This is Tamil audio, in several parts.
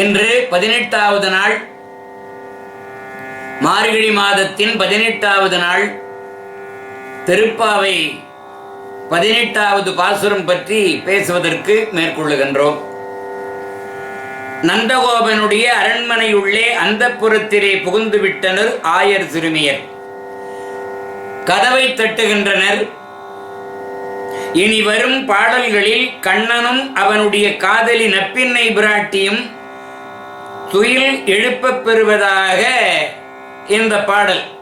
இன்று பதினெட்டாவது நாள் மார்கழி மாதத்தின் பதினெட்டாவது நாள் திருப்பாவை பதினெட்டாவது பாசுரம் பற்றி பேசுவதற்கு மேற்கொள்ளுகின்றோம். நந்தகோபனுடைய அரண்மனையுள்ளே அந்த புறத்திலே புகுந்து விட்டனர் ஆயர் சிறுமியர். கதவை தட்டுகின்றனர். இனி வரும் பாடல்களில் கண்ணனும் அவனுடைய காதலி நப்பின்னை பிராட்டியும் துயில் எழுப்பப் பெறுவதாக இந்த பாடல்.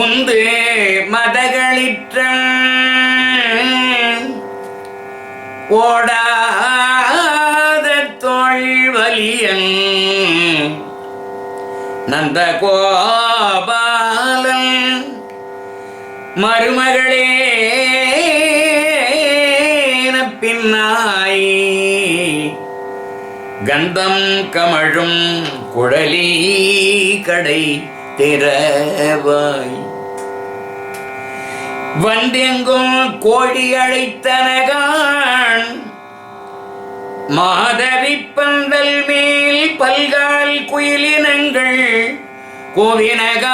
உந்து மதகளிற்ற ஓடாத தோல்வலியன் நந்த கோபாலன் மருமகளே பின்னாய் கந்தம் கமழும் குழலி கடை திறவாய். வந்தெங்கும் கோழி அழைத்தனகான் மாதவி பந்தல் மேல் பல்கால் குயிலினங்கள் கோவினகான்.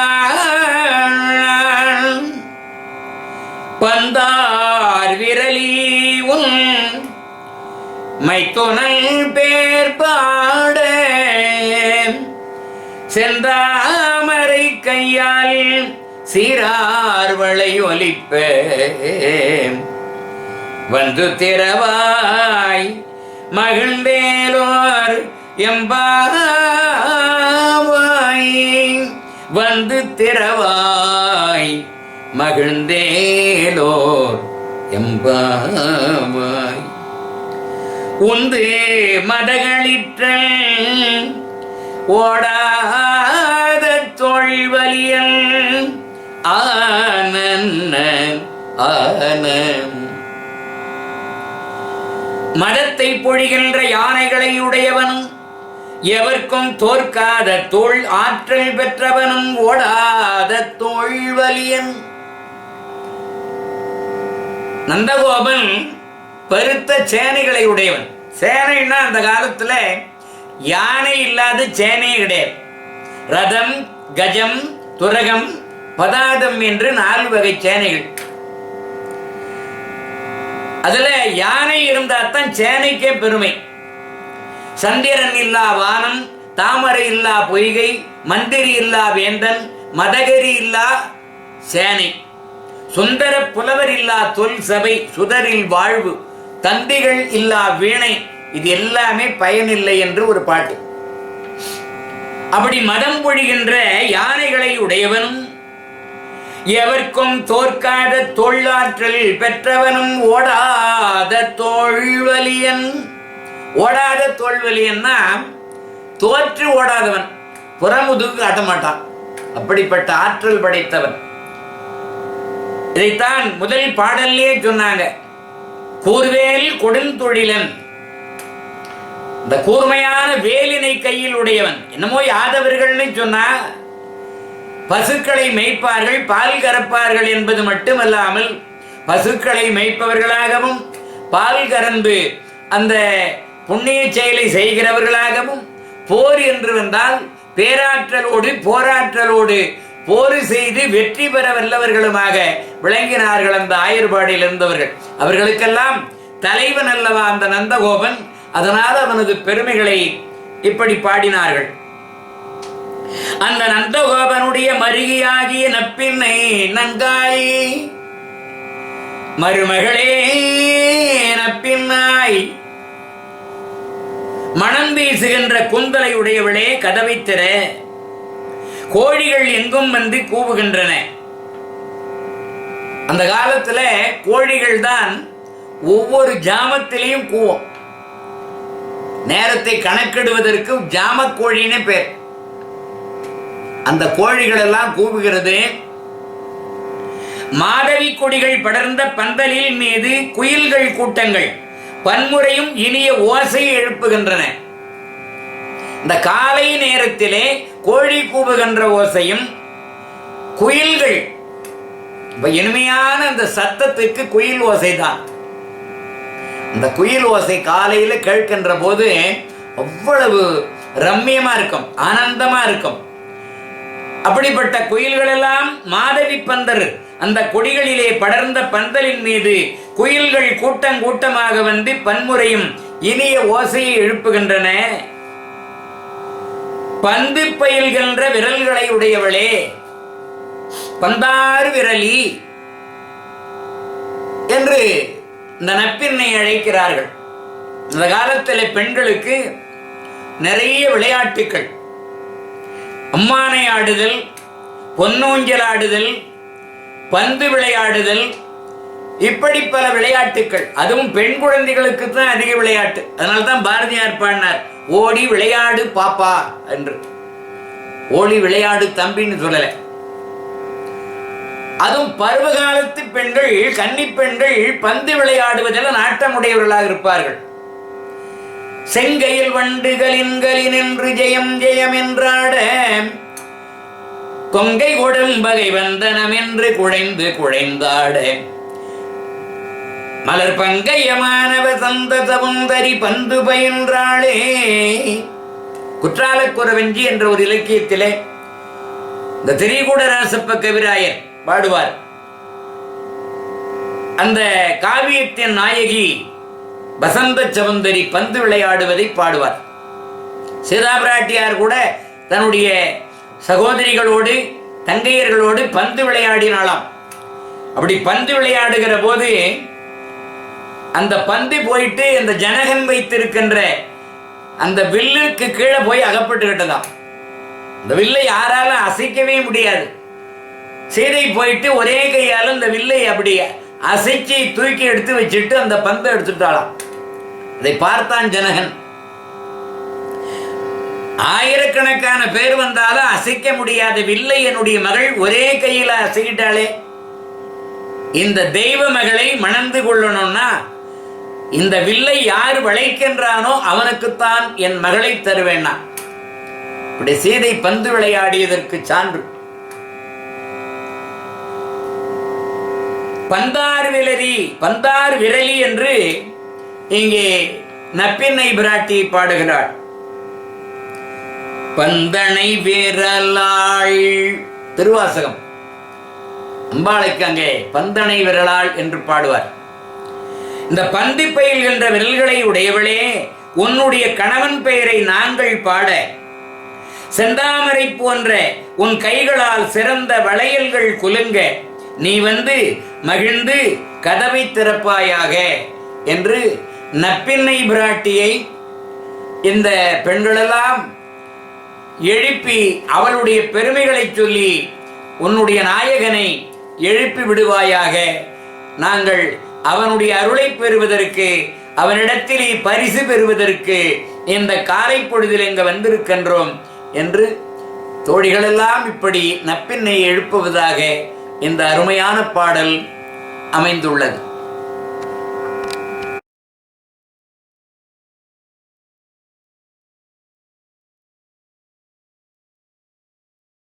பந்தார் விரலி உன் மைத்துனல் பேர் பாட. செந்தாமரை கையால் சீரார்வளை ஒலிப்ப வந்து திறவாய் மகிழ்ந்தேலோர் எம்பாவாய். வந்து திறவாய் மகிழ்ந்தேலோர் எம்பாவாய். உந்து மதகளிற்றல் ஓடாத தொழில்வலியன் ஆனன்ன ஆன மதத்தை பொழிகின்ற யானைகளை உடையவனும் எவர்க்கும் தோற்காத தோல் ஆற்றல் பெற்றவனும் ஓடாத தோல்வலியன். நந்தகோபன் பெருத்த சேனைகளை உடையவன். சேனைன்னா அந்த காலத்துல யானை இல்லாத சேனையே கிடையாது. ரதம் கஜம் துரகம் பதாதம் என்று நாலு வகை சேனைகள். அதுல யானை இருந்தால்தான் சேனைக்கே பெருமை. சந்திரன் இல்லா வானம் தாமரை இல்லா பொய்கை மந்திரி இல்லா வேந்தன் மதகரி இல்லா சேனை. சுந்தர புலவர் இல்லா தொல் சபை சுதரில் வாழ்வு. தந்திகள் இல்லா வீணை. இது எல்லாமே பயனில்லை என்று ஒரு பாட்டு. அப்படி மதம் பொழிகின்ற யானைகளை உடையவனும் எவர்க்கும் தோற்காத தொல்லாற்றல் பெற்றவனும் ஓடாத தோல்வலியன். ஓடாத தோல்வலியன்னா தோற்று ஓடாதவன். புறமுதுகு காட்டமாட்டான். அப்படிப்பட்ட ஆற்றல் படைத்தவன். இதைத்தான் முதல் பாடல்லே சொன்னாங்க. கூர்வேல் கொடுந்தொழிலன் இந்த கூர்மையான வேலினை கையில் உடையவன். என்னமோ யாதவர்கள்னு சொன்னா பசுக்களை மேய்ப்பார்கள் பால் கறப்பார்கள் என்பது மட்டுமல்லாமல் பசுக்களை மேய்ப்பவர்களாகவும் பால் கறந்து அந்த புண்ணிய செயலை செய்கிறவர்களாகவும் போர் என்று வந்தால் பேராற்றலோடு போராற்றலோடு போர் செய்து வெற்றி பெற வல்லவர்களுமாக விளங்கினார்கள் அந்த ஆயர்பாடியில் இருந்தவர்கள். அவர்களுக்கெல்லாம் தலைவன் அல்லவா அந்த நந்தகோபன்? அதனால் அவனது பெருமைகளை இப்படி பாடினார்கள். அந்த நந்தகோபனுடைய மருகியாகிய நப்பின்னை நங்காய் மருமகளே நப்பின்னாய் மனம் வீசுகின்ற குந்தலை உடையவளே கதவை திற. கோழிகள் எங்கும் வந்து கூவுகின்றன. அந்த காலத்துல கோழிகள் தான் ஒவ்வொரு ஜாமத்திலையும் கூவும். நேரத்தை கணக்கிடுவதற்கு ஜாம கோழின்னு பேர். அந்த கோழிகள் எல்லாம் கூவுகிறது. மாதவி கொடிகள் படர்ந்த பந்தலில் மீது குயில்கள் கூட்டங்கள். பன்முறையும் இனிய ஓசை எழுப்புகின்றன. இந்த காலை நேரத்திலே கோழி கூவுகின்ற ஓசையும் குயில்கள். இப்ப இனிமையான அந்த சத்தத்துக்கு குயில் ஓசை தான் இந்த குயில் ஓசை காலையில கேட்கின்ற போது அவ்வளவு ரம்மியமாக இருக்கும் ஆனந்தமா இருக்கும். அப்படிப்பட்ட குயில்கள் எல்லாம் மாதவி பந்தர் அந்த கொடிகளிலே படர்ந்த பந்தலின் மீது குயில்கள் கூட்டம் கூட்டமாக வந்து பன்முறையும் இனிய ஓசையை எழுப்புகின்றன. பந்து பயில்கின்ற விரல்களை உடையவளே. பந்தாறு விரலி என்று இந்த நப்பின்னை அழைக்கிறார்கள். இந்த காலத்தில் பெண்களுக்கு நிறைய விளையாட்டுக்கள். அம்மானை ஆடுதல் பொன்னூஞ்சல் ஆடுதல் பந்து விளையாடுதல் இப்படி பல விளையாட்டுக்கள். அதுவும் பெண் குழந்தைகளுக்கு தான் அதிக விளையாட்டு. அதனால தான் பாரதியார் பாடினார் ஓடி விளையாடு பாப்பா என்று. ஓடி விளையாடு தம்பின்னு சொல்லலை. அதுவும் பருவகாலத்து பெண்கள் கன்னி பெண்கள் பந்து விளையாடுவதில் நாட்டமுடையவர்களாக இருப்பார்கள். செங்கையில் வண்டுகளின்களின் என்று ஜெயம் ஜெயம் என்றாட. கொங்கை கொடும்பகை வந்தனம் என்று குழைந்து குழைந்தாட. மலர் பங்கையமானவ சந்த சவுந்தரி பந்து பயின்றாளே. குற்றாலக்குறவஞ்சி என்ற ஒரு இலக்கியத்திலே இந்த திரிகூட ராசப்ப கவிராயர் பாடுவார். அந்த காவியத்தின் நாயகி வசந்த சவுந்தரி பந்து விளையாடுவதை பாடுவார். சீதாபிராட்டியார் கூட தன்னுடைய சகோதரிகளோடு தங்கையர்களோடு பந்து விளையாடினாளாம். அப்படி பந்து விளையாடுகிற போது அந்த பந்து போயிட்டு அந்த ஜனகன் வைத்திருக்கின்ற அந்த வில்லுக்கு கீழே போய் அகப்பட்டுக்கிட்டதாம். இந்த வில்லை யாராலும் அசைக்கவே முடியாது. சீதை போயிட்டு ஒரே கையால் அந்த வில்லை அப்படி அசைச்சி தூக்கி எடுத்து வச்சுட்டு அந்த பந்தை எடுத்துட்டாளாம். இதை பார்த்தான் ஜனகன். ஆயிரக்கணக்கான பேர் வந்தாலும் அசைக்க முடியாத வில்லை என்னுடைய மகள் ஒரே கையில் அசைக்கிட்டாளே இந்த தெய்வ மகளை மணந்து கொள்ளணும்னா இந்த வில்லை யார் வளைக்கின்றானோ அவனுக்குத்தான் என் மகளை தருவேன்னா இப்படி சீதை பந்து விளையாடியதற்கு சான்று. பந்தார் விலரி பந்தார் விரலி என்று இங்கே நப்பின்னை பிராட்டி பாடுகிறாள். பந்தனை விரலாள். திருவாசகம். அம்பாளைக்கு அங்கே பந்தனை விரலாள் என்று பாடுவார். இந்த பந்தி என்ற விரல்களை உடையவளே உன்னுடைய கணவன் பெயரை நாங்கள் பாட. செந்தாமரை போன்ற உன் கைகளால் சிறந்த வளையல்கள் குலுங்க நீ வந்து மகிழ்ந்து கதவை திறப்பாயாக என்று நப்பின்னை பிராட்டியை இந்த பெண்களெல்லாம் எழுப்பி அவளுடைய பெருமைகளை சொல்லி உன்னுடைய நாயகனை எழுப்பி விடுவாயாக. நாங்கள் அவனுடைய அருளை பெறுவதற்கு அவனிடத்திலே பரிசு பெறுவதற்கு இந்த காலை பொழுதில் இங்கு வந்திருக்கின்றோம் என்று தோழிகளெல்லாம் இப்படி நப்பின்னை எழுப்புவதாக இந்த அருமையான பாடல் அமைந்துள்ளது.